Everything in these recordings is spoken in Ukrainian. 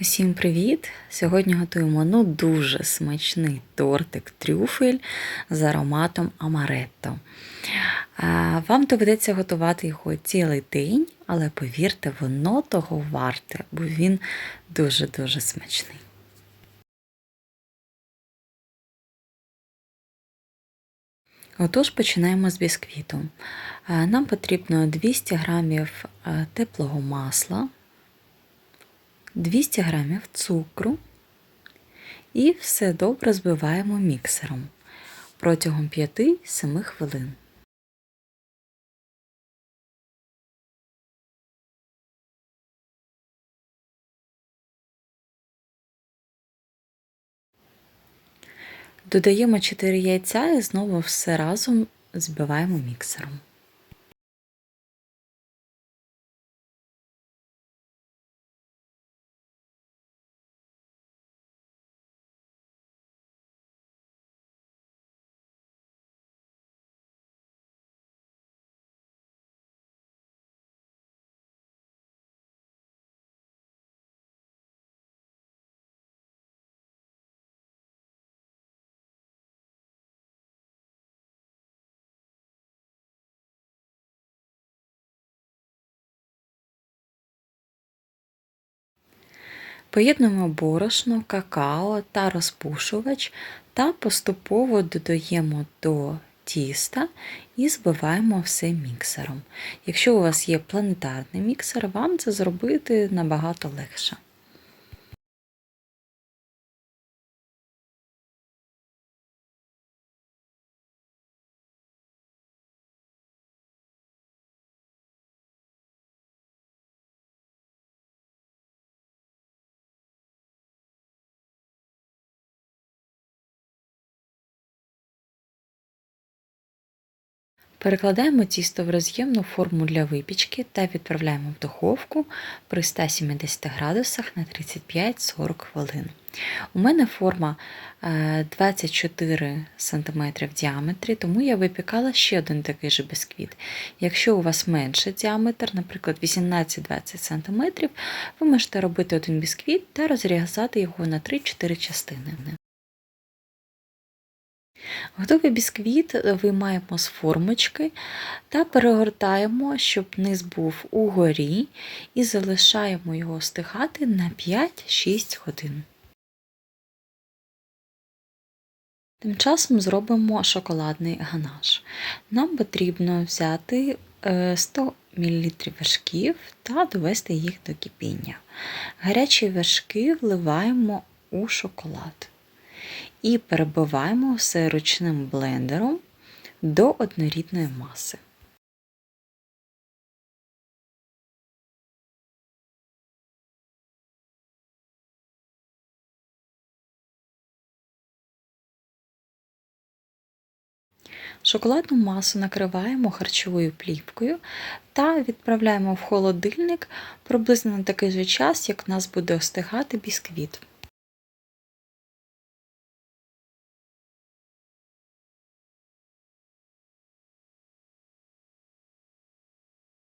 Усім привіт! Сьогодні готуємо ну дуже смачний тортик трюфель з ароматом амаретто. Вам доведеться готувати його цілий день, але повірте, воно того варте, бо він дуже-дуже смачний. Отож, починаємо з бісквіту. Нам потрібно 200 г теплого масла. 200 г цукру і все добре збиваємо міксером протягом 5-7 хвилин. Додаємо 4 яйця і знову все разом збиваємо міксером. Поєднуємо борошно, какао та розпушувач та поступово додаємо до тіста і збиваємо все міксером. Якщо у вас є планетарний міксер, вам це зробити набагато легше. Перекладаємо тісто в роз'ємну форму для випічки та відправляємо в духовку при 170 градусах на 35-40 хвилин. У мене форма 24 е, см в діаметрі, тому я випікала ще один такий же бісквіт. Якщо у вас менший діаметр, наприклад, 18-20 см, ви можете робити один бісквіт та розрізати його на 3-4 частини. Готовий бісквіт виймаємо з формочки та перегортаємо, щоб низ був угорі, і залишаємо його стихати на 5-6 годин. Тим часом зробимо шоколадний ганаш. Нам потрібно взяти 100 е, мл вершків та довести їх до кипіння. Гарячі вершки вливаємо у шоколад і перебиваємо все ручним блендером до однорідної маси. Шоколадну масу накриваємо харчовою плівкою та відправляємо в холодильник приблизно на такий же час, як у нас буде остигати бісквіт.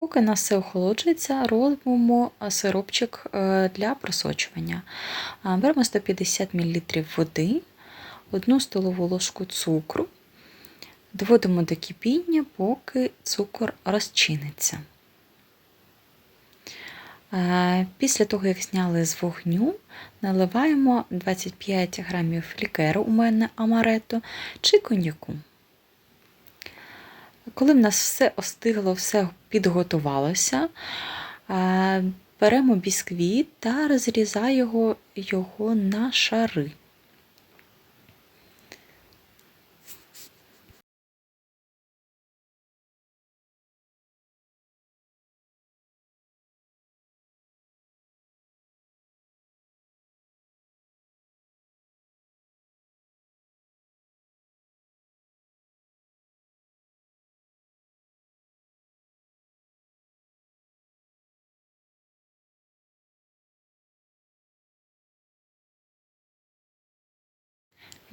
Поки нас все охолоджується, робимо сиропчик е, для просочування. Беремо 150 мл води, 1 столову ложку цукру, доводимо до кипіння, поки цукор розчиниться. Е, після того, як зняли з вогню, наливаємо 25 г лікеру у мене амаретто чи коньяку. Коли в нас все остигло, все підготувалося, беремо бісквіт та розрізаємо його на шари.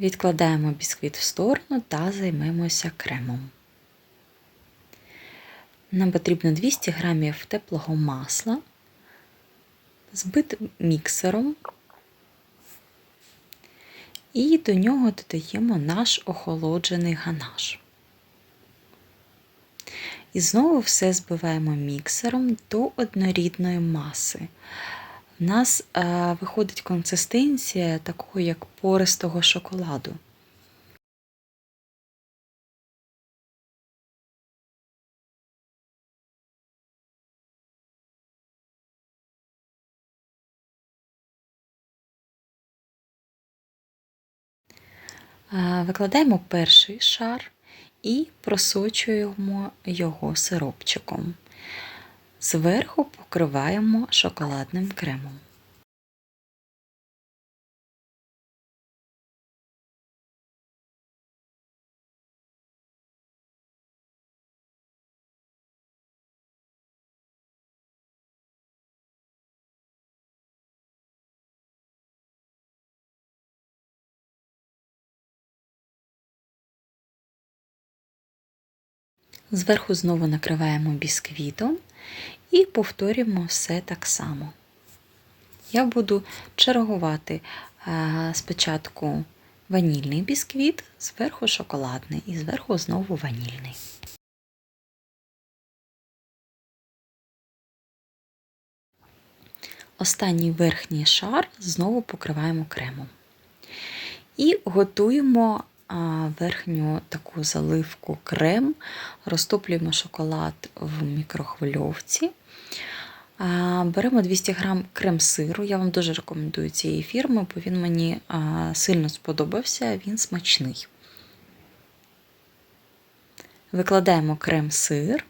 Відкладаємо бісквіт в сторону та займемося кремом. Нам потрібно 200 г теплого масла, збити міксером. І до нього додаємо наш охолоджений ганаш. І знову все збиваємо міксером до однорідної маси. У нас е, виходить консистенція такого, як пористого шоколаду. Е, викладаємо перший шар і просочуємо його сиропчиком. Зверху покриваємо шоколадним кремом. Зверху знову накриваємо бісквітом і повторюємо все так само. Я буду чергувати е, спочатку ванільний бісквіт, зверху шоколадний і зверху знову ванільний. Останній верхній шар знову покриваємо кремом. І готуємо верхню таку заливку крем, розтоплюємо шоколад в мікрохвильовці. Беремо 200 г крем-сиру. Я вам дуже рекомендую цієї фірми, бо він мені сильно сподобався, він смачний. Викладаємо крем-сир,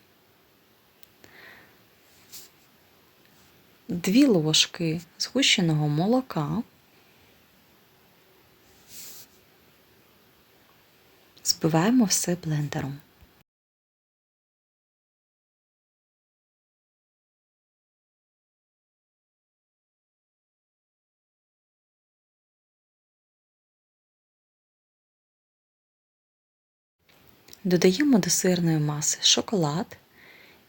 2 ложки згущеного молока. Збиваємо все блендером. Додаємо до сирної маси шоколад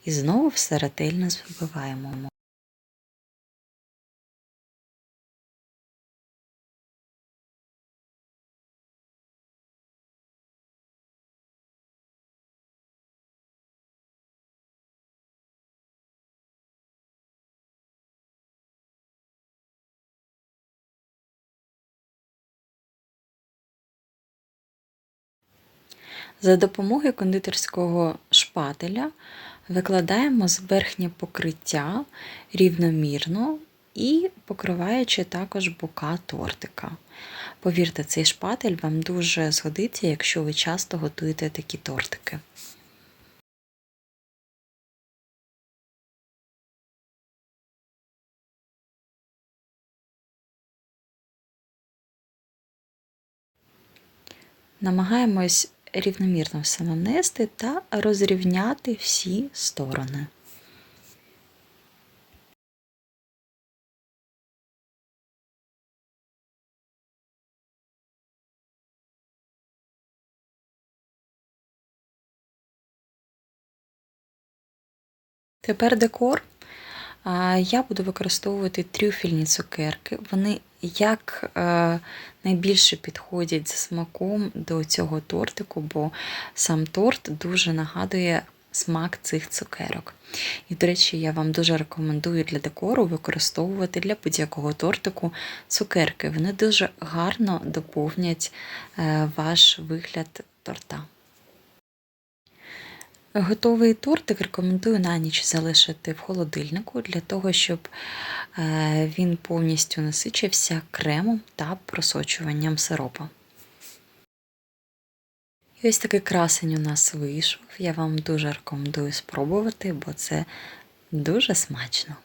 і знову все ретельно збиваємо. За допомогою кондитерського шпателя викладаємо з верхнє покриття рівномірно і покриваючи також бока тортика. Повірте, цей шпатель вам дуже згодиться, якщо ви часто готуєте такі тортики. Намагаємось рівномірно все нанести та розрівняти всі сторони. Тепер декор. Я буду використовувати трюфельні цукерки. Вони як е, найбільше підходять за смаком до цього тортику, бо сам торт дуже нагадує смак цих цукерок. І, до речі, я вам дуже рекомендую для декору використовувати для будь-якого тортику цукерки. Вони дуже гарно доповнять е, ваш вигляд торта. Готовий тортик рекомендую на ніч залишити в холодильнику для того, щоб е, він повністю насичився кремом та просочуванням сиропа. І ось такий красень у нас вийшов. Я вам дуже рекомендую спробувати, бо це дуже смачно.